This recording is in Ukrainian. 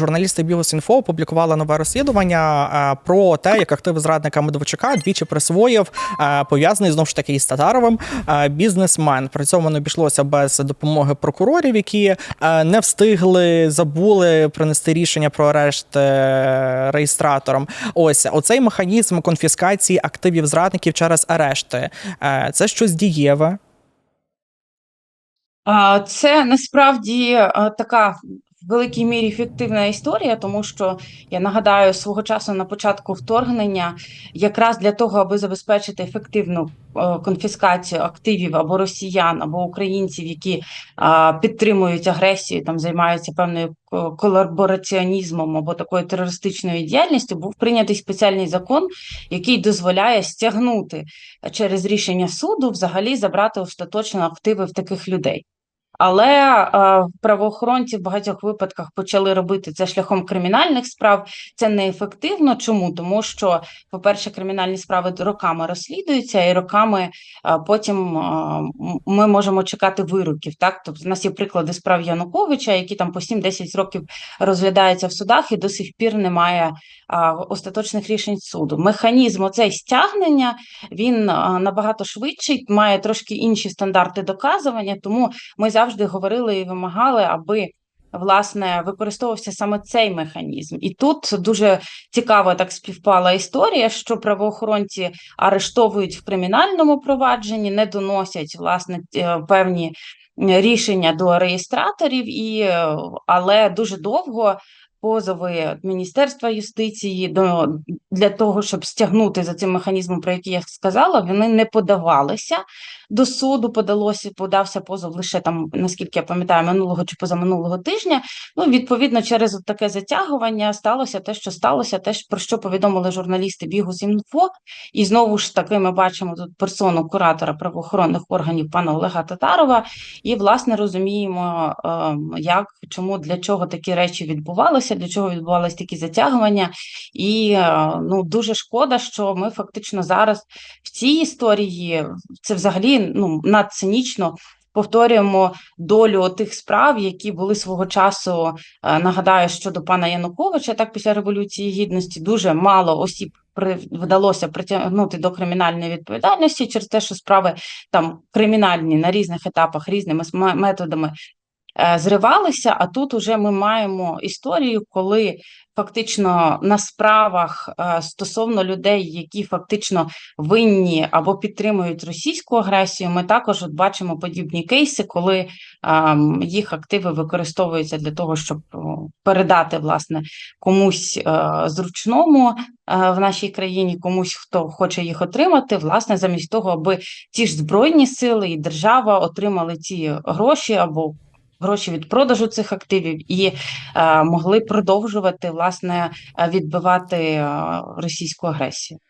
журналісти Бігус.Інфо опублікували нове розслідування е, про те, як активи зрадника Медведчука двічі присвоїв е, пов'язаний знову ж таки із Татаровим е, бізнесмен. При цьому не обійшлося без допомоги прокурорів, які не встигли, забули принести рішення про арешт реєстраторам. Ось оцей механізм конфіскації активів зрадників через арешти. Це щось дієве. Це насправді така в великій мірі ефективна історія, тому що я нагадаю, свого часу на початку вторгнення, якраз для того, аби забезпечити ефективну е, конфіскацію активів або росіян, або українців, які підтримують агресію, там займаються певною колабораціонізмом або такою терористичною діяльністю, був прийнятий спеціальний закон, який дозволяє стягнути через рішення суду взагалі забрати остаточно активи в таких людей. Але е, правоохоронці в багатьох випадках почали робити це шляхом кримінальних справ. Це неефективно. Чому? Тому що, по-перше, кримінальні справи роками розслідуються, і роками е, потім е, ми можемо чекати вироків. Так, тобто, в нас є приклади справ Януковича, які там по 7-10 років розглядаються в судах, і до сих пір немає остаточних рішень суду. Механізм оцей стягнення він набагато швидший, має трошки інші стандарти доказування, тому ми завжди говорили і вимагали, аби власне використовувався саме цей механізм. І тут дуже цікаво так співпала історія, що правоохоронці арештовують в кримінальному провадженні, не доносять власне е, певні рішення до реєстраторів, і е, але дуже довго. Позови Міністерства юстиції до для того, щоб стягнути за цим механізмом, про який я сказала, вони не подавалися до суду. Подалося, подався позов лише там, наскільки я пам'ятаю, минулого чи позаминулого тижня. Ну, відповідно, через таке затягування сталося те, що сталося, те, про що повідомили журналісти Бігус.Інфо. І знову ж таки, ми бачимо тут персону куратора правоохоронних органів пана Олега Татарова, і власне розуміємо, ем, як чому для чого такі речі відбувалися, для чого відбувалися такі затягування. І е, ну дуже шкода, що ми фактично зараз в цій історії це взагалі ну надцинічно. Повторюємо долю тих справ, які були свого часу. е, Нагадаю, щодо пана Януковича, так після революції гідності дуже мало осіб при вдалося притягнути до кримінальної відповідальності через те, що справи там кримінальні на різних етапах різними методами зривалися. А тут уже ми маємо історію, коли фактично на справах е, стосовно людей, які фактично винні або підтримують російську агресію, ми також от бачимо подібні кейси, коли ем, їх активи використовуються для того, щоб передати власне комусь е, зручному е, в нашій країні, комусь хто хоче їх отримати, власне, замість того, аби ті ж збройні сили і держава отримали ці гроші або гроші від продажу цих активів і е, могли продовжувати власне відбивати е, російську агресію.